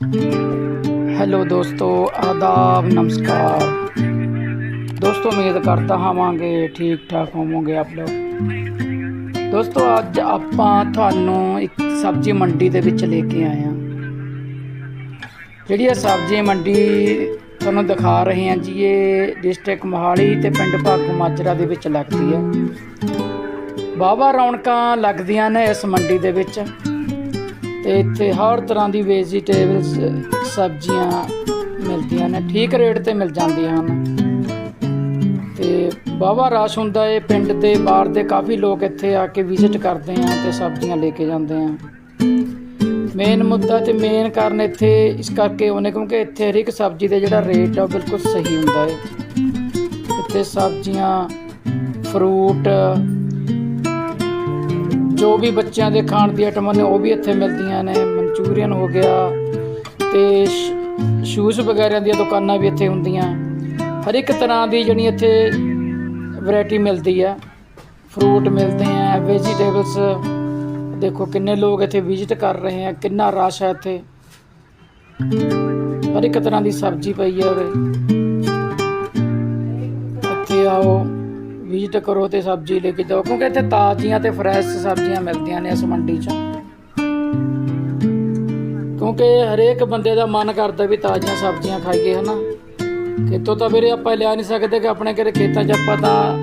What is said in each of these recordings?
Hello ਦੋਸਤੋ ਆਦਾਬ ਨਮਸਕਾਰ ਦੋਸਤੋ ਉਮੀਦ ਕਰਦਾ ਹਾਂ ਠੀਕ ਠਾਕ ਹੋਵੋਗੇ ਆਪ ਲੋਗ ਦੋਸਤੋ ਅੱਜ ਆਪਾਂ ਤੁਹਾਨੂੰ ਇੱਕ ਸਬਜ਼ੀ ਮੰਡੀ ਦੇ ਵਿੱਚ ਲੈ ਕੇ ਆਏ ਹਾਂ ਜਿਹੜੀ ਇਹ ਸਬਜ਼ੀ ਮੰਡੀ ਤੁਹਾਨੂੰ ਦਿਖਾ ਰਹੇ ਹਾਂ ਜੀ ਇਹ ਡਿਸਟ੍ਰਿਕਟ ਮੋਹਾਲੀ ਤੇ ਪਿੰਡ ਭਾਗੂ ਮਾਜਰਾ ਦੇ ਵਿੱਚ ਲੱਗਦੀ ਹੈ ਬਾਬਾ ਰੌਣਕਾਂ ਲੱਗਦੀਆਂ ਨੇ ਇਸ ਮੰਡੀ ਦੇ ਵਿੱਚ ਇੱਥੇ ਹਰ ਤਰ੍ਹਾਂ ਦੀ ਵੈਜੀਟੇਬਲਸ ਸਬਜ਼ੀਆਂ ਮਿਲਦੀਆਂ ਨੇ, ਠੀਕ ਰੇਟ ਤੇ ਮਿਲ ਜਾਂਦੀਆਂ ਹਨ। ਤੇ ਬਾਵਾ ਰਸ਼ ਹੁੰਦਾ ਏ, ਪਿੰਡ ਦੇ ਬਾਹਰ ਦੇ ਕਾਫੀ ਲੋਕ ਇੱਥੇ ਆ ਕੇ ਵਿਜ਼ਿਟ ਕਰਦੇ ਆ ਤੇ ਸਬਜ਼ੀਆਂ ਲੈ ਕੇ ਜਾਂਦੇ ਆ। ਮੇਨ ਮੁੱਦਾ ਤੇ ਮੇਨ ਕਾਰਨ ਇੱਥੇ, ਇਸ ਕਰਕੇ ਉਹਨੇ, ਕਿਉਂਕਿ ਇੱਥੇ ਹਰ ਇੱਕ ਸਬਜ਼ੀ ਦਾ ਜਿਹੜਾ ਰੇਟ ਆ ਉਹ ਬਿਲਕੁਲ ਸਹੀ ਹੁੰਦਾ ਏ। ਇੱਥੇ ਸਬਜ਼ੀਆਂ ਫਰੂਟ ਜੋ ਵੀ ਬੱਚਿਆਂ ਦੇ ਖਾਣ ਦੀ ਆਈਟਮਾਂ ਨੇ, ਉਹ ਵੀ ਇੱਥੇ ਮਿਲਦੀਆਂ ਨੇ। ਮਨਚੂਰੀਅਨ ਹੋ ਗਿਆ ਤੇ ਸ਼ੂਜ਼ ਵਗੈਰਾ ਦੀਆਂ ਦੁਕਾਨਾਂ ਵੀ ਇੱਥੇ ਹੁੰਦੀਆਂ। ਹਰ ਇੱਕ ਤਰ੍ਹਾਂ ਦੀ ਜਿਹੜੀ ਇੱਥੇ ਵੈਰਾਈਟੀ ਮਿਲਦੀ ਆ। ਫਰੂਟ ਮਿਲਦੇ ਆ ਵੈਜੀਟੇਬਲਸ ਦੇਖੋ ਕਿੰਨੇ ਲੋਕ ਇੱਥੇ ਵਿਜ਼ਿਟ ਕਰ ਰਹੇ ਆ, ਕਿੰਨਾ ਰਸ਼ ਹੈ ਇੱਥੇ। ਹਰ ਇੱਕ ਤਰ੍ਹਾਂ ਦੀ ਸਬਜ਼ੀ ਪਈ ਹੈ ਉਰੇ। ਇੱਥੇ ਆਓ। ਵਿਜ਼ਿਟ ਕਰੋ ਤੇ ਸਬਜ਼ੀ ਲੈ ਕੇ ਜਾਓ, ਕਿਉਂਕਿ ਇੱਥੇ ਤਾਜ਼ੀਆਂ ਤੇ ਫਰੈਸ਼ ਸਬਜ਼ੀਆਂ ਮਿਲਦੀਆਂ ਨੇ ਇਸ ਮੰਡੀ 'ਚ। ਕਿਉਂਕਿ ਹਰੇਕ ਬੰਦੇ ਦਾ ਮਨ ਕਰਦਾ ਵੀ ਤਾਜ਼ੀਆਂ ਸਬਜ਼ੀਆਂ ਖਾਈਏ, ਹਨਾ? ਖੇਤੋਂ ਤਾਂ ਵੀਰੇ ਆਪਾਂ ਲਿਆ ਨਹੀਂ ਸਕਦੇ ਕਿ ਆਪਣੇ ਘਰੇ ਖੇਤਾਂ 'ਚ ਆਪਾਂ ਤਾਂ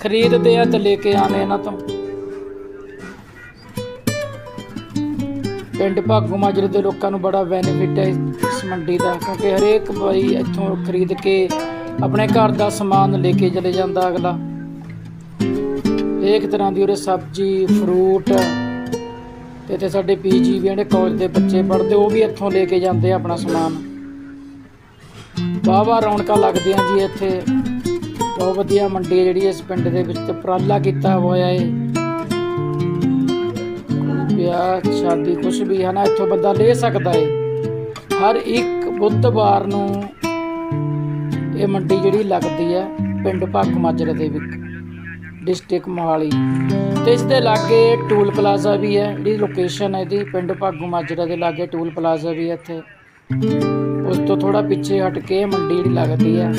ਖਰੀਦਦੇ ਆ ਤੇ ਲੈ ਕੇ ਆਨੇ ਇਹਨਾਂ ਤੋਂ। ਪਿੰਡ ਭਾਗੂ ਮਾਜਰੇ ਦੇ ਲੋਕਾਂ ਨੂੰ ਬੜਾ ਬੈਨੀਫਿਟ ਹੈ ਇਸ ਮੰਡੀ ਦਾ, ਕਿਉਂਕਿ ਹਰੇਕ ਬਾਈ ਇੱਥੋਂ ਖਰੀਦ ਕੇ ਆਪਣੇ ਘਰ ਦਾ ਸਮਾਨ ਲੈ ਕੇ ਚਲੇ ਜਾਂਦਾ ਅਗਲਾ। ਹਰੇਕ ਤਰ੍ਹਾਂ ਦੀ ਉਰੇ ਸਬਜ਼ੀ ਫਰੂਟ ਤੇ ਤੇ ਸਾਡੇ ਪੀਜੀ ਵੀ ਜਿਹੜੇ ਕਾਲਜ ਦੇ ਬੱਚੇ ਪੜ੍ਹਦੇ, ਉਹ ਵੀ ਇੱਥੋਂ ਲੈ ਕੇ ਜਾਂਦੇ ਆ ਆਪਣਾ ਸਮਾਨ। ਵਾਹਵਾ ਰੌਣਕਾਂ ਲੱਗਦੀਆਂ ਜੀ ਇੱਥੇ। ਬਹੁਤ ਵਧੀਆ ਮੰਡੀ ਹੈ ਜਿਹੜੀ ਇਸ ਪਿੰਡ ਦੇ ਵਿੱਚ ਤੇ ਉਪਰਾਲਾ ਕੀਤਾ ਹੋਇਆ ਹੈ ਵਿਆਹ ਸ਼ਾਦੀ ਕੁਝ ਵੀ ਹੈ ਨਾ, ਇੱਥੋਂ ਬੰਦਾ ਲੈ ਸਕਦਾ ਹੈ ਹਰ ਇੱਕ ਬੁੱਧਵਾਰ ਨੂੰ ਇਹ ਮੰਡੀ ਜਿਹੜੀ ਲੱਗਦੀ ਹੈ ਪਿੰਡ ਭੱਗ ਮਾਜਰੇ ਦੇ ਵਿੱਚ। ਡਿਸਟ੍ਰਿਕਟ ਮੋਹਾਲੀ। ਤੇ ਇਸ ਦੇ ਲਾਗੇ ਟੂਲ ਪਲਾਜ਼ਾ ਵੀ ਹੈ ਜਿਹੜੀ ਲੋਕੇਸ਼ਨ ਹੈ ਇਹਦੀ, ਪਿੰਡ ਭਾਗੂ ਮਾਜਰਾ ਦੇ ਲਾਗੇ ਟੂਲ ਪਲਾਜ਼ਾ ਵੀ ਹੈ ਇੱਥੇ। ਉਸ ਤੋਂ ਥੋੜਾ ਪਿੱਛੇ ਹਟ ਕੇ ਮੰਡੀ ਜਿਹੜੀ ਲੱਗਦੀ ਹੈ।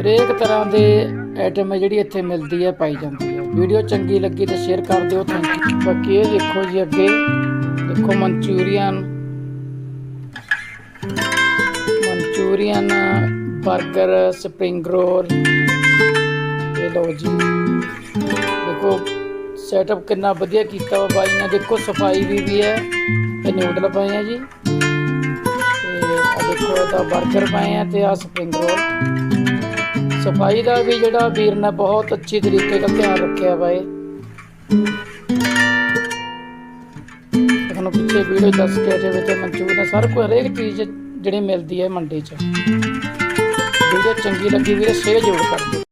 ਹਰੇਕ ਤਰ੍ਹਾਂ ਦੇ ਆਈਟਮ ਹੈ ਜਿਹੜੀ ਇੱਥੇ ਮਿਲਦੀ ਹੈ, ਪਾਈ ਜਾਂਦੀ ਹੈ। ਵੀਡੀਓ ਚੰਗੀ ਲੱਗੀ ਤਾਂ ਸ਼ੇਅਰ ਕਰ ਦਿਓ ਥੈਂਕ ਯੂ ਬਾਕੀ ਇਹ ਦੇਖੋ ਜੀ ਅੱਗੇ। ਦੇਖੋ ਮਨਚੂਰੀਅਨ। ਮਨਚੂਰੀਅਨ 버ਗਰ ਸਪਰਿੰਗ ਰੋਲ। ਲਓ ਜੀ। ਦੇਖੋ ਸੈਟਅਪ ਕਿੰਨਾ ਵਧੀਆ ਕੀਤਾ ਵਾ ਬਾਈ ਨੇ। ਦੇਖੋ, ਸਫ਼ਾਈ ਵੀ ਵੀ ਹੈ। ਤੇ ਨਿਊਡਲ ਪਏ ਆ ਜੀ। ਤੇ ਆ ਦੇਖੋ ਇਹਦਾ 버ਗਰ ਪਏ ਆ ਤੇ ਆ ਸਪਰਿੰਗ ਰੋਲ ਸਫ਼ਾਈ ਦਾ ਵੀ ਜਿਹੜਾ ਵੀਰ ਨੇ ਬਹੁਤ ਅੱਛੀ ਤਰੀਕੇ ਨਾਲ ਧਿਆਨ ਰੱਖਿਆ ਵਾ ਇਹ। ਤੁਹਾਨੂੰ ਪਿੱਛੇ ਵੀਡੀਓ ਦੱਸ ਕੇ ਹਟੇ ਵਿੱਚ ਮਨਚੂਰੀਅਨ ਸਾਰ ਕੋਈ ਹਰੇਕ ਚੀਜ਼ ਜਿਹੜੀ ਮਿਲਦੀ ਹੈ ਮੰਡੀ 'ਚ। ਵੀਡੀਓ ਚੰਗੀ ਲੱਗੀ ਵੀਰੇ ਸ਼ੇਅਰ ਜ਼ਰੂਰ ਕਰ ਦਿਓ।